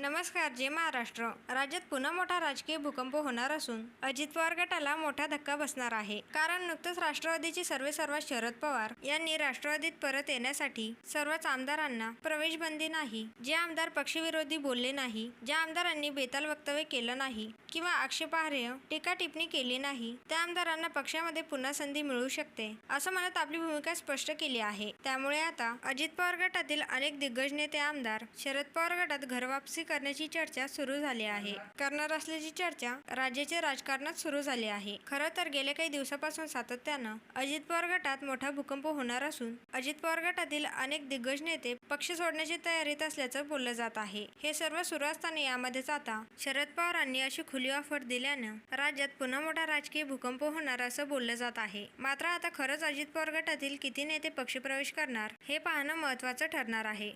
नमस्कार जे महाराष्ट्र. राज्यात पुन्हा मोठा राजकीय भूकंप होणार असून अजित पवार गटाला मोठा धक्का बसणार आहे. कारण नुकतंच राष्ट्रवादीचे सर्वे सर्व शरद पवार यांनी राष्ट्रवादीत परत येण्यासाठी सर्वच आमदारांना प्रवेश बंदी नाही जे आमदार पक्षविरोधी बोलले नाही ज्या आमदारांनी बेताल वक्तव्य केलं नाही किंवा आक्षेपार्ह टीका टिप्पणी केली नाही त्या आमदारांना पक्षामध्ये पुन्हा संधी मिळू शकते असं म्हणत आपली भूमिका स्पष्ट केली आहे. त्यामुळे आता अजित पवार गटातील अनेक दिग्गज नेते आमदार शरद पवार गटात घरवापसी करण्याची चर्चा सुरू झाली आहे. करणार असल्याची चर्चा राज्याच्या राजकारणात सुरू झाली आहे. खरं तर गेल्या काही दिवसापासून सातत्यानं अजित पवार गटात मोठा भूकंप होणार असून अजित पवार गटातील अनेक दिग्गज नेते पक्ष सोडण्याची तयारीत असल्याचं बोललं जात आहे. हे सर्व सुरू असताना यामध्येच आता शरद पवारांनी अशी खुली ऑफर दिल्यानं राज्यात पुन्हा मोठा राजकीय भूकंप होणार असं बोललं जात आहे. मात्र आता खरंच अजित पवार गटातील किती नेते पक्षप्रवेश करणार हे पाहणं महत्त्वाचं ठरणार आहे.